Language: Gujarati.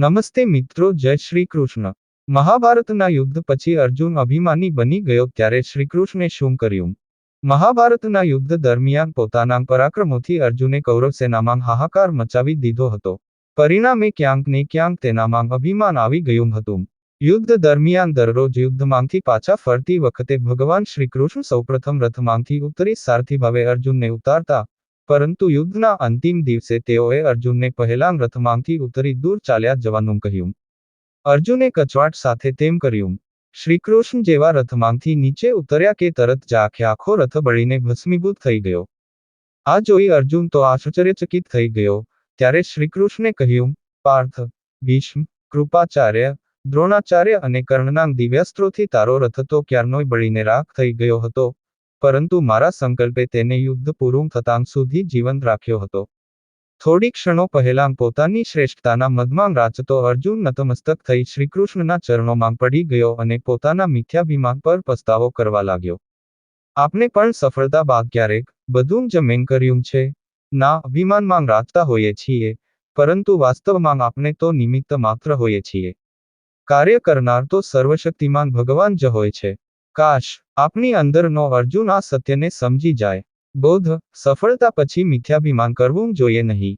નમસ્તે મિત્રો, જય શ્રી કૃષ્ણ. મહાભારતના યુદ્ધ પછી અર્જુન અભિમાની બની ગયો ત્યારે શ્રીકૃષ્ણે શું કર્યું? મહાભારતના યુદ્ધ દરમિયાન પોતાના પરાક્રમોથી અર્જુને કૌરવ સેનામાં હાહાકાર મચાવી દીધો હતો. પરિણામે ક્યાંક ને ક્યાંક તેનામાં અભિમાન આવી ગયું હતું. યુદ્ધ દરમિયાન દરરોજ યુદ્ધમાંથી પાછા ફરતી વખતે ભગવાન શ્રીકૃષ્ણ સૌપ્રથમ રથમાંથી ઉતરી સારથી ભાવે અર્જુનને ઉતારતા પરંતુ યુદ્ધના અંતિમ દિવસે તેઓએ અર્જુનને પહેલાં રથમાંથી ઉતરી દૂર ચાલ્યા જવાનું કહ્યું. અર્જુને કચવાટ સાથે તેમ કર્યું, શ્રીકૃષ્ણ જેવા રથમાંથી નીચે ઉતર્યા કે તરત જ આખે રથ બળીને ભસ્મીભૂત થઈ ગયો. આ જોઈ અર્જુન તો આશ્ચર્યચકિત થઈ ગયો. ત્યારે શ્રીકૃષ્ણે કહ્યું, પાર્થ, ભીષ્મ, કૃપાચાર્ય, દ્રોણાચાર્ય અને કર્ણના દિવ્યાસ્ત્રોથી તારો રથ તો ક્યારનોય બળીને રાખ થઈ ગયો હતો. પરંતુ મારા સંકલ્પે તેને યુદ્ધ પૂરું થતાં સુધી જીવંત રાખ્યો હતો. થોડી ક્ષણો પહેલાં પોતાની શ્રેષ્ઠતાના મદમાં રાચતો અર્જુન નતમસ્તક થઈ શ્રીકૃષ્ણના ચરણોમાં પડી ગયો અને પોતાના મિથ્યાભિમાન પર પસ્તાવો કરવા લાગ્યો. આપણે પણ સફળતા બાદ ક્યારેક બધું જ મેં કર્યું છે. ના, અભિમાનમાં રાચતા હોઈએ છીએ, પરંતુ વાસ્તવમાં આપણે તો નિમિત્ત માત્ર હોઈએ છીએ. કાર્ય કરનાર તો સર્વશક્તિમાન ભગવાન જ હોય છે. કાશ આપની અંદરનો અર્જુન આ સત્યને સમજી જાય. બોધ સફળતા પછી મિથ્યાભિમાન કરવું જોઈએ નહીં.